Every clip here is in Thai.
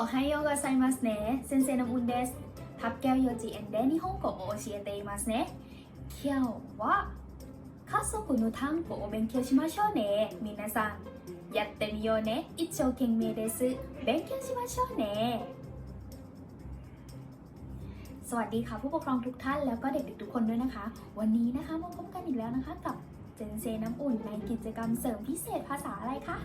おはようございますね。先生の運です。発表幼稚園で日本語を教えていますね。今日は家族の単語を勉強しましょうね。皆さん、やってみようね。一生懸命です。勉強しましょうね。สวัสดีค่ะผู้ปกครองทุกท่านแล้วก็เด็กๆทุกคนด้วยนะคะ วันนี้นะคะมาพบกันอีกแล้วนะคะกับเ จนเซน้ำอุ่นในกิจกรรมเสริมพิเศษภาษาอะไรคะ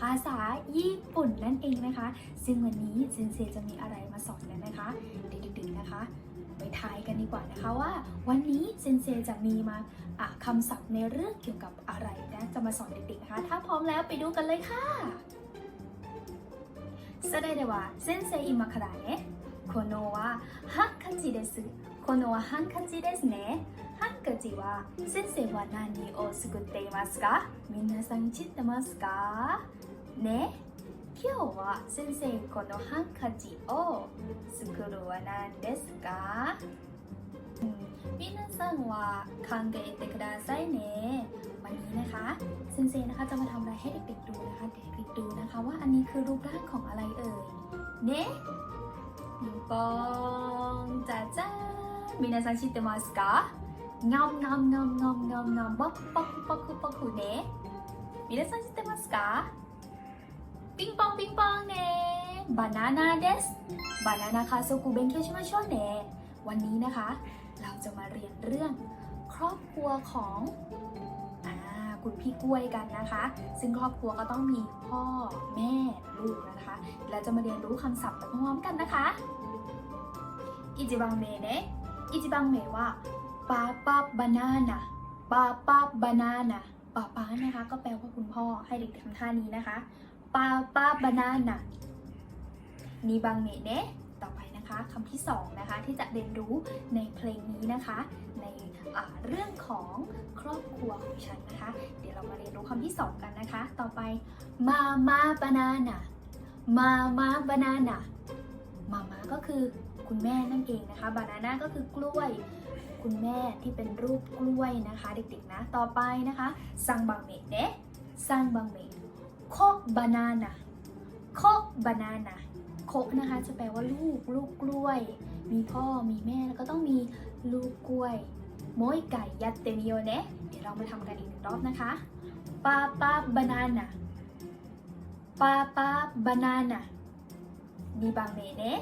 ภาษาญี่ปุ่นนั่นเองนะคะ ซึ่งวันนี้เซนเซจะมีอะไรมาสอนกันนะคะ เด็กๆๆนะคะ ไปทายกันดีกว่านะคะว่า วันนี้เซนเซจะมีมาอ่ะคำศัพท์ในเรื่องเกี่ยวกับอะไรนะจะมาสอนเด็กๆนะคะ ถ้าพร้อมแล้วไปดูกันเลยค่ะそれでは先生今からねこのはハンカチですこのはハンカチですね ハンカチは先生は何を作っていますか皆さん知ってますかね今日は先生このハンカチを作るは何ですかうん皆さんは考えてくださいねวันนี้นะคะเซนเซนะคะจะมาทำอะไรให้เด็กๆดูนะคะเด็กๆดูนะคะว่าอันนี้คือรูปร่างของอะไรเอ่ยเนะปิงปองจ้าจ้า皆さん知ってますか งอมงอมงอมงอมงอมงอมบ๊อกป๊อกป๊อกคุป๊อกคุเนะมิเรซันจิเตมัสกาปิงปองปิงปองเนะบานานาเดสบานานาคาโซกุเบนเคชิมาโชเนะวันนี้นะคะ เราจะมาเรียนเรื่องครอบครัวของอคุณพี่กล้วยกันนะคะ ซึ่งครอบครัวก็ต้องมีพ่อแม่ลูกนะคะ เราจะมาเรียนรู้คำศัพท์ไปพร้อมกันนะคะอิจิบังเมเนะอิจิบังเมว่า ปาป้าบานาน่าปาป้าบานาน่าปาป้านะคะ ก็แปลว่าคุณพ่อให้เด็กๆทำท่านี้นะคะปาป้าบานาน่านีบังเมเนะต่อไปนะคะคำที่สองนะคะที่จะเรียนรู้ในเพลงนี้นะคะ ในเรื่องของครอบครัวของฉันนะคะ เดี๋ยวเรามาเรียนรู้คำที่สองกันนะคะ ต่อไปมามาบานาน่ามามาบานาน่ามามาก็คือ คุณแม่นั่นเองนะคะบานาน่าก็คือกล้วย คุณแม่ที่เป็นรูปกล้วยนะคะ เด็กๆนะต่อไปนะคะซังบังเมะเนะซังบังเมะโคบานาน่าโคบานาน่าโคนะคะจะแปลว่าลูกลูกกล้วย มีพ่อมีแม่แล้วก็ต้องมีลูกกล้วยโมยไก่ยัดเตมิโยเนะเดี๋ยวเรามาทำกันอีกหนึ่งรอบนะคะปาปาบานาน่าปาปาบานาน่าดีบังเมเนะ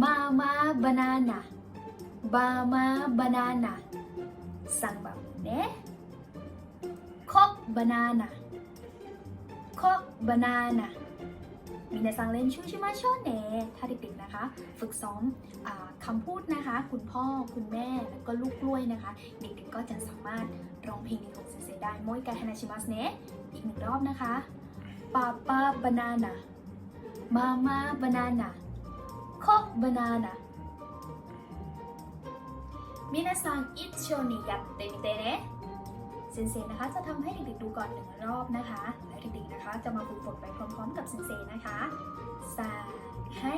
มามาบานาน่าบามาบานาน่าซังบังเนะโคบานาน่าโคบานาน่ามีนาซังเล่นชูชิมาโชเนะถ้าเด็กๆนะคะ ฝึกซ้อมอคำพูดนะคะ คุณพ่อคุณแม่แล้วก็ลูกกล้วยนะคะ เด็กๆก็จะสามารถร้องเพลงนี้ของเซนเซได้โมยกาฮานาชิมัสเนะอีกหนึ่งรอบนะคะปาปาบานาน่ามามาบานาน่า โคบานานามินาซังอินโ ichō ni เตมิเตเน่เซนเซนะคะจะทำให้เด็กๆดูก่อนหนึ่งรอบนะคะ แล้วเด็กๆนะคะจะมาฝึกฝนไปพร้อมๆกับเซนเซนะคะซาให้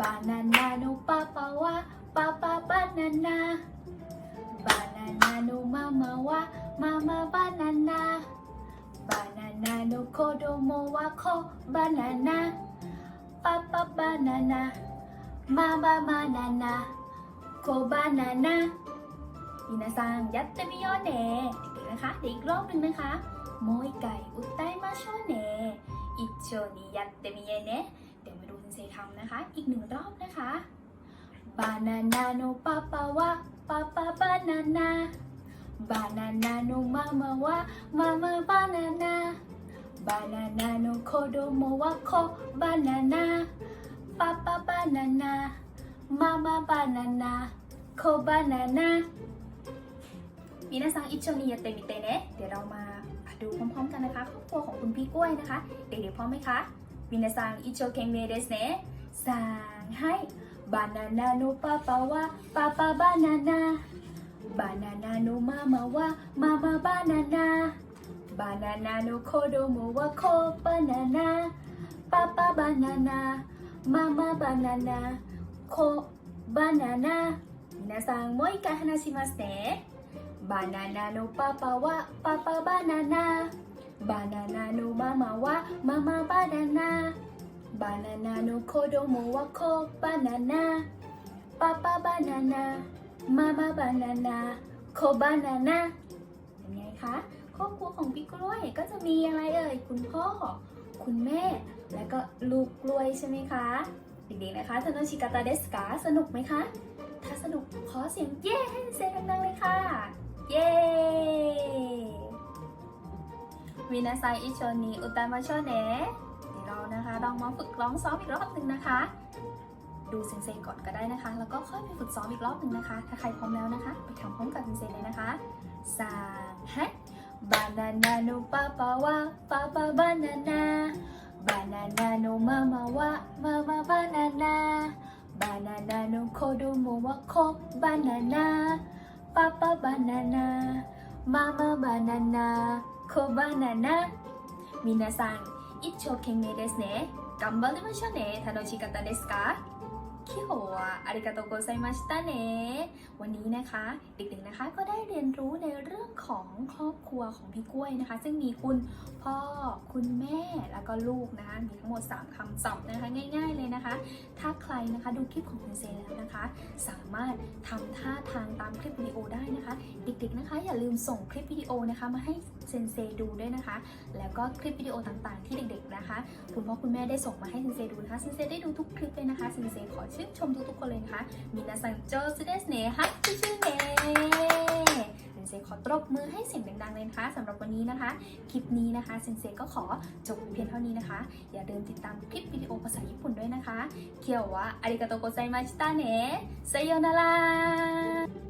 บานานานุปาปาวาปาปาบานานาบานานานุมามาวามามาบานานาบานานานุโคโดโมวาโคบานานาปาปาบานานา มาบามานานาโคบานานามินาซังยัตเตมิยเนะนะคะเดี๋ยวอีกรอบหนึ่งนะคะมอยไก่อุตไตมาโชเนะอิโชนิยัตเตมิเยเนะเดี๋ยวมาดูคุณเซทำนะคะ อีกหนึ่งรอบนะคะบานานาโนปาปาวะปาปาบานานาบานานาโนมามาวะมามาบานานาบานานาโนโคโดโมวะโคบานานา ป้าป้าบานานามามาบานานาโคบานานามีนาซังอิชโนียเตมิเตเนะเดี๋ยวเรามาดูพร้อมๆกันนะคะครอบครัวของคุณพี่กล้วยนะคะ เด็กๆพร้อมไหมคะมินาซังอิชโเคนเมเดสเนะสั่งให้บานานาโนปาปาวาปาปาบานานาบานานาโนมามาวามามาบานานาบานานาโนโคโดโมวาโคบานานาปาปาบานานา Mama banana, ko banana. Minasang mo ikahanashimasu ne. Banana no papa wa papa banana. Banana no mama wa mama banana. Banana no kodomo wa ko banana. Papa banana, mama banana, ko banana. เป็นไงคะครอบครัวของพี่กล้วยก็จะมีอะไรเอ่ยคุณพ่อ คุณแม่ และก็ลูกกล้วยใช่ไหมคะ เด็กๆนะคะทโนชิกาตาเดสกาสนุกไหมคะ ถ้าสนุกขอเสียงเย้ให้เสียงดังๆเลยค่ะ เย้วินาไซอิโชนิอุตามาโชเนะเดี๋ยวเรานะคะลองมาฝึกร้องซ้อมอีกรอบหนึ่งนะคะ ดูเซนเซก่อนก็ได้นะคะ แล้วก็ค่อยไปฝึกซ้อมอีกรอบหนึ่งนะคะ ถ้าใครพร้อมแล้วนะคะ ไปทำพร้อมกับเซนเซเลยนะคะสามฮะ バナナのパパはパパバナナバナナのママはママバナナバナナの子供は子バナナパパバナナママバナナ子バナナ皆さん一生懸命ですね頑張りましょうね楽しかったですか คิโฮะอาริกาโตโกไซมาชิตาเนวันนี้นะคะเด็กๆนะคะก็ได้เรียนรู้ในเรื่องของครอบครัวของพี่กล้วยนะคะ ซึ่งมีคุณพ่อคุณแม่แล้วก็ลูกนะคะมีทั้งหมด 3คำศัพท์นะคะง่าย ๆเลยนะคะ ถ้าใครนะคะดูคลิปของคุณเซแล้วนะคะ สามารถทำท่าทางตามคลิปวิดีโอได้นะคะ เด็กๆนะคะ อย่าลืมส่งคลิปวิดีโอนะคะมาให้ เซนเซดูด้วยนะคะ แล้วก็คลิปวิดีโอต่างๆ ที่เด็กๆนะคะ คุณพ่อคุณแม่ได้ส่งมาให้เซนเซดูนะคะเซนเซได้ดูทุกคลิปเลยนะคะเซนเซขอชื่นชมทุกๆคนเลยนะคะมินาซังโจซเดสเนะฮัตชิชูเนะเซนเซขอตบมือให้เสียงดังๆเลยนะคะสำหรับวันนี้นะคะ คลิปนี้นะคะเซนเซก็ขอจบเพียงเท่านี้นะคะ อย่าลืมติดตามคลิปวิดีโอภาษาญี่ปุ่นด้วยนะคะเคียววะอาริกาโตโกไซมาชิตาเนะไซโยนารา